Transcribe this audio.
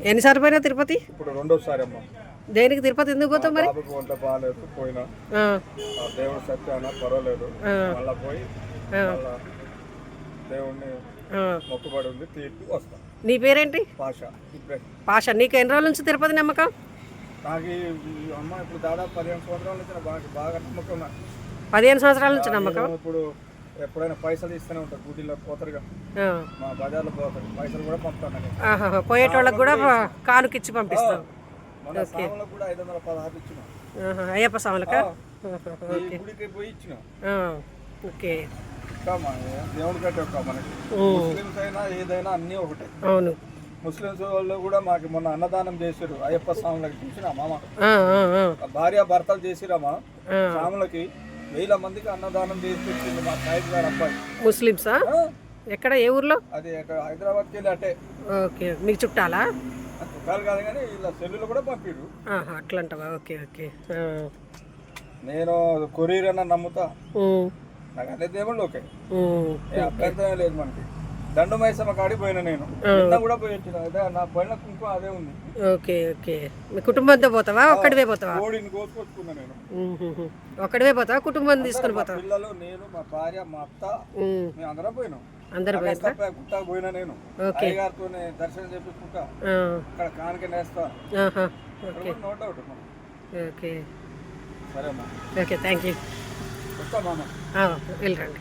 ఎన్నిసార్లు పోయినా తిరుపతి? ఇప్పుడు రెండోసారి అమ్మ. దేనికి తిరుపతి ఎందుకు పోతావు మరి? బాగాలేదు పోయినా. దేవుడు సత్యాన పర్వాలేదు. మళ్ళా పోయి ఆ. మొక్కుబడి ఉంది వస్తాం. నీ పేరేంటి? ఇప్పుడే పాష నీకు ఎన్ని రోజుల నుంచి తిరుపతి నమ్మకం? నాకు అమ్మ ఇప్పుడు దాదాపు పదిహేను సంవత్సరాల నుంచి బాగా బాగా నమ్మకం. పదిహేను సంవత్సరాల నుంచి నమ్మకం? ఇప్పుడు ఎప్పుడైనా పైసలు ఇస్తూనే ఉంటాను గుడిలో పోతారుగా. మా బజార్లో పోతారు పైసలు కూడా పంపుతాను. పోయేటోళ్ళకి కూడా కానుకిచ్చి పంపిస్తావు మన సాములకు కూడా ఐదు వందల పదహారు ఇచ్చిన. అయ్యప్ప స్వాములకా ఈ గుడికి పోయి ఇచ్చిన. ఓకే. దేవుడి కంటే ఒక మనకి. ముస్లిమ్స్ అయినా ఏదైనా అన్నీ ఒకటే. అవును. ముస్లిమ్స్ వాళ్ళు కూడా మాకు మొన్న అన్నదానం చేసారు అయ్యప్ప స్వాములకి చూసిన మామ? భార్య భర్తలు చేసిరమ్మా ఆ. స్వాములకి వేల మందికి అన్నదానం చేసి పెట్టింది మా సాయిబ్ గారు అబ్బాయి. ముస్లిమ్సా? ఎక్కడ ఏ ఊర్లో? అది అక్కడ హైదరాబాద్కి వెళ్ళి అట్టే ఓకే మీకు చుట్టాలా? చుట్టాలు కాదు కానీ ఇలా సెల్లులు కూడా ఆహా, అట్లంటావా? Okay okay. నేను కొరియర్ అన్న నమ్ముతా. నాకు అదే దేవుళ్ళు ఓకే. అభ్యంతరం లేదు మనకి. దండు మైసమ్మ కాడికి పోయినా నేను. నిన్న కూడా పోయి వచ్చిన. అదే నా పోయిన కుంకుమ అదే ఉంది. Okay okay. మీ కుటుంబంతో పోతావా? ఒక్కడివే పోతావా? కోడిని కోసుకొచ్చుకున్నా నేను. ఒక్కడివే పోతావా? కుటుంబం తీసుకొని పోతావా పిల్లలు నేను మా భార్య మా అత్త మేము అందరం పోయినాం. అందరు పోయి అగస్త్యపై గుట్టకు పోయినా నేను. ఓకే. అయ్యగారితో దర్శనం చేపించుకుంటా. అక్కడ కానిక నేస్తా. No doubt. ఓకే. సరే అమ్మా ఓకే. థ్యాంక్ యూ వెళ్ళరండి